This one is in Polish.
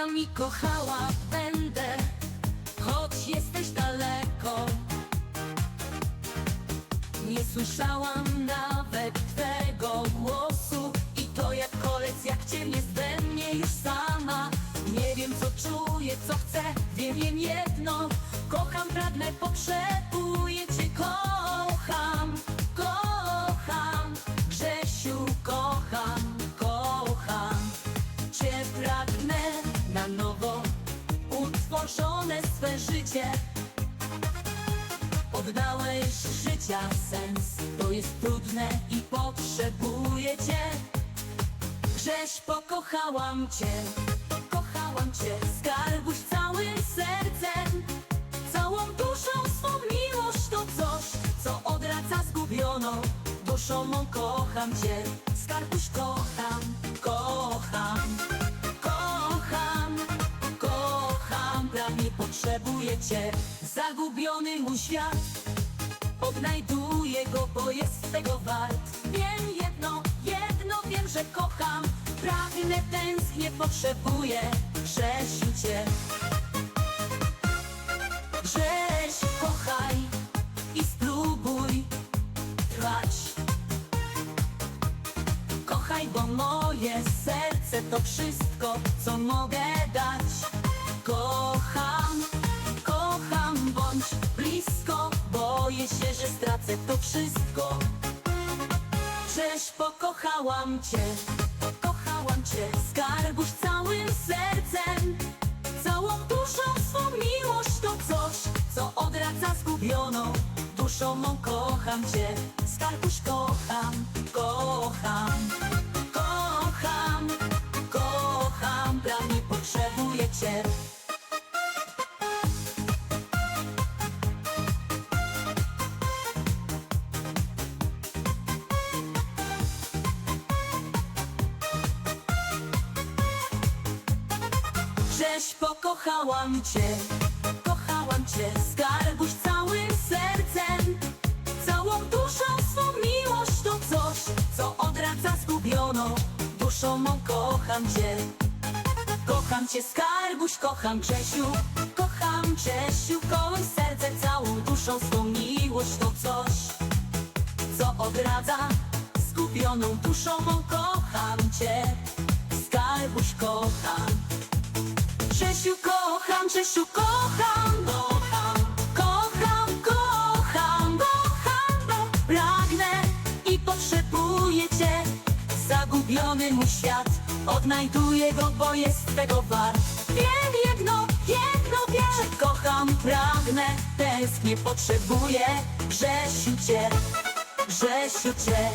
kocham i kochała będę, choć jesteś daleko. Nie słyszałam nawet twego głosu I to jak kolec, jak jest we mnie już sama. Nie wiem co czuję, co chcę, wiem, wiem jedno. Kocham, pragnę, potrzebuję Utworzone swe życie. Oddałeś życia sens. To jest trudne i potrzebuję Cię. Grześ, pokochałam Cię. Kochałam Cię. Skarbuś całym sercem. Całą duszą swą miłość To coś, co odradza zgubioną Duszą. Mą kocham Cię Prawie potrzebuję Cię Zagubiony mój świat. Odnajduję go, bo jest tego wart. Wiem jedno, jedno wiem, że kocham. Pragnę, tęsknię, potrzebuję. Grzesiu Cię. Grześ, kochaj i spróbuj trwać. Kochaj, bo moje serce to wszystko, co mogę dać wszystko. Cześć, pokochałam Cię, pokochałam Cię Skarbuś całym sercem. Całą duszą swą miłość to coś, co odradza zgubioną Duszą. Mą kocham Cię, Skarbuś kocham, kocham Kocham, kocham, dla mnie potrzebuję Cię Żeś pokochałam Cię, kochałam Cię Skarbuś całym sercem. Całą duszą swą miłość to coś Co odradza zgubioną Duszą. Mą kocham Cię. Kocham Cię Skarbuś, kocham Czesiu Kocham Czesiu, kołem serce Całą duszą swą miłość to coś Co odradza zgubioną duszą. Mą Kocham Cię. Skarbuś, kocham Czesiu kocham, Czesiu kocham, kocham, kocham, kocham, kocham, bo pragnę i potrzebuję Cię. Zagubiony mój świat, odnajduję go, bo jest tego wart. Wiem jedno, jedno wiem, że kocham, pragnę, tęsknię, potrzebuję Grzesiu Cię, Grzesiu Cię.